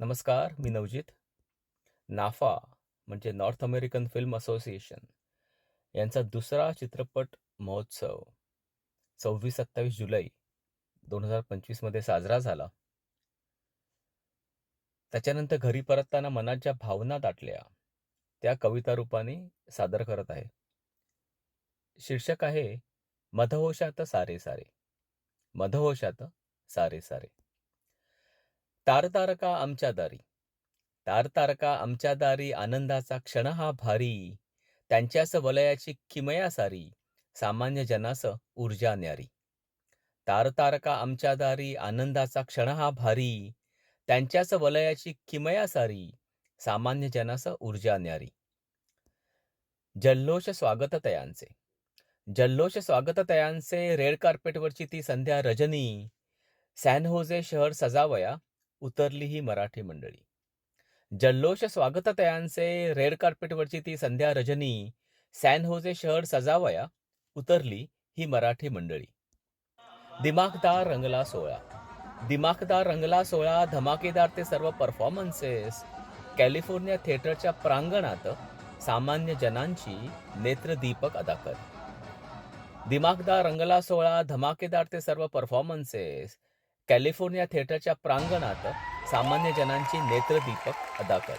नमस्कार मी नवजित. नाफा म्हणजे नॉर्थ अमेरिकन फिल्म असोसिएशन यांचा दुसरा चित्रपट महोत्सव सव्वीस सत्तावीस जुलै दोन हजार पंचवीसमध्ये साजरा झाला. त्याच्यानंतर घरी परतताना मनात ज्या भावना दाटल्या त्या कविता रूपाने सादर करत आहे. शीर्षक आहे मधहोशात सारे सारे मधहोशात सारे सारे. तारतारका आमच्या दारी. तारतारका आमच्या दारी आनंदाचा क्षण हा भारी. त्यांच्यास वलयाची किमया सारी सामान्य जनास ऊर्जा न्यारी. तारतारका आमच्या दारी आनंदाचा क्षण हा भारी. त्यांच्याच वलयाची किमया सारी सामान्य जनास ऊर्जा न्यारी. जल्लोष स्वागत तयांचे जल्लोष स्वागत तयांचे रेड कार्पेटवरची ती संध्या रजनी. सॅन होजे शहर सजावया उतरली ही मराठी मंडळी. जल्लोष स्वागततयांचे रेड कार्पेटवरची ती संध्या रजनी सॅन होजे शहर सजावया उतरली ही मराठी मंडळी. दिमाखदार रंगला सोहळा. दिमाखदार रंगला सोहळा धमाकेदार ते सर्व परफॉर्मन्सेस कॅलिफोर्निया थिएटरच्या प्रांगणात सामान्य जनांची नेत्रदीपक अदाकर दिमाखदार रंगला सोहळा धमाकेदार ते सर्व परफॉर्मन्सेस कॅलिफोर्निया थिएटरच्या प्रांगणात सामान्य जनांची नेत्रदीपक अदा कर.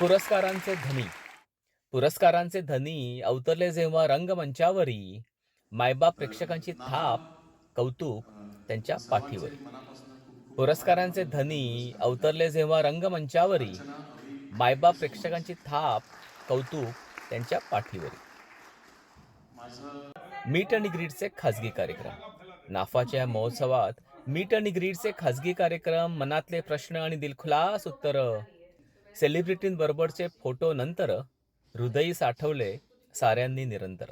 पुरस्कारांचे धनी. पुरस्कारांचे धनी अवतरले जेव्हा रंगमंचावरी मायबाप प्रेक्षकांची थाप कौतुक त्यांच्या पाठीवरी. पुरस्कारांचे धनी अवतरले जेव्हा रंगमंचावरी मायबाप प्रेक्षकांची थाप कौतुक त्यांच्या पाठीवरी. मीट आणि ग्रीडचे खाजगी कार्यक्रम. नाफाच्या महोत्सवात मीट आणि ग्रीडचे खाजगी कार्यक्रम मनातले प्रश्न आणि दिलखुलास उत्तर. सेलिब्रिटींबरोबरचे फोटो नंतर हृदयी साठवले साऱ्यांनी निरंतर.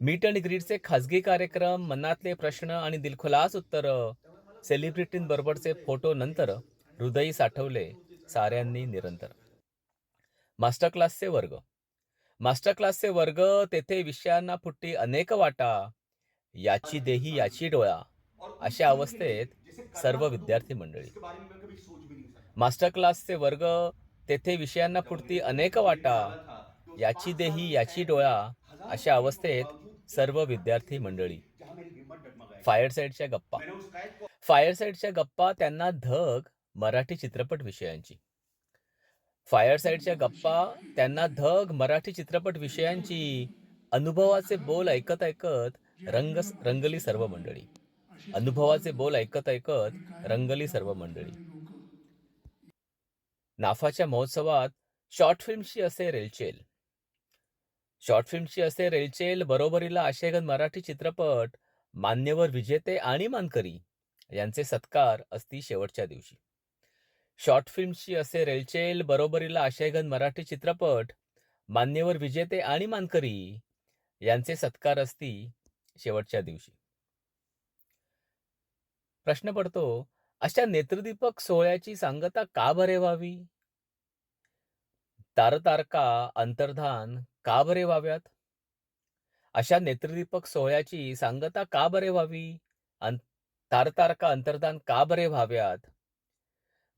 मीट आणि ग्रीडचे खाजगी कार्यक्रम मनातले प्रश्न आणि दिलखुलास उत्तर. सेलिब्रिटींबरोबरचे फोटो नंतर हृदयी साठवले साऱ्यांनी निरंतर. मास्टर क्लासचे वर्ग. मास्टर क्लासचे वर्ग तेथे विषयांना फुट्टी अनेक वाटा. याची देही याची डोळा अशा अवस्थेत सर्व विद्यार्थी मंडळी. मास्टर क्लासचे वर्ग तेथे विषयांना पुरती अनेक वाटा याची देही याची डोळा अशा अवस्थेत सर्व विद्यार्थी मंडळी. फायर साईडच्या गप्पा. फायर साईडच्या गप्पा त्यांना धग मराठी चित्रपट विषयांची. फायर साईडच्या गप्पा त्यांना धग मराठी चित्रपट विषयांची. अनुभवाचे बोल ऐकत ऐकत रंग रंगली सर्व मंडळी. अनुभवाचे बोल ऐकत ऐकत रंगली सर्व मंडळी. नाफाच्या महोत्सवात शॉर्ट फिल्मशी असे रेलचेल. शॉर्ट फिल्मशी असे रेलचेल बरोबरीला आशयगन मराठी चित्रपट मान्यवर विजेते आणि मानकरी यांचे सत्कार असती शेवटच्या दिवशी. शॉर्ट फिल्मशी असे रेलचेल बरोबरीला आशयगन मराठी चित्रपट मान्यवर विजेते आणि मानकरी यांचे सत्कार असती शेवटच्या दिवशी. प्रश्न पडतो अशा नेत्रदीपक सोहळ्याची सांगता का बरे व्हावी? तारतारका अंतर्धान का बरे व्हाव्यात? अशा नेत्रदीपक सोहळ्याची सांगता का बरे व्हावी? तारतारका अंतर्धान का बरे व्हाव्यात?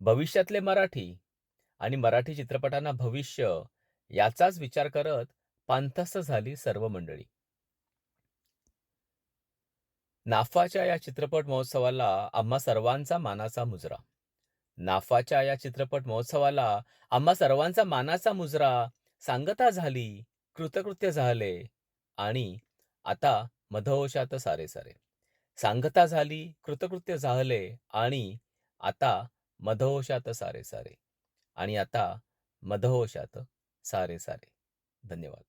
भविष्यातले मराठी आणि मराठी चित्रपटांना भविष्य याचाच विचार करत पांथस्त झाली सर्व मंडळी. नाफाच्या या चित्रपट महोत्सवाला आम्हा सर्वांचा मानाचा मुजरा. नाफाच्या या चित्रपट महोत्सवाला आम्हा सर्वांचा मानाचा मुजरा. सांगता झाली कृतकृत्य झाले. आणि आता मधवशात सारे सारे. सांगता झाली कृतकृत्य झाले. आणि आता मधवशात सारे सारे. आणि आता मधवशात सारे सारे. धन्यवाद.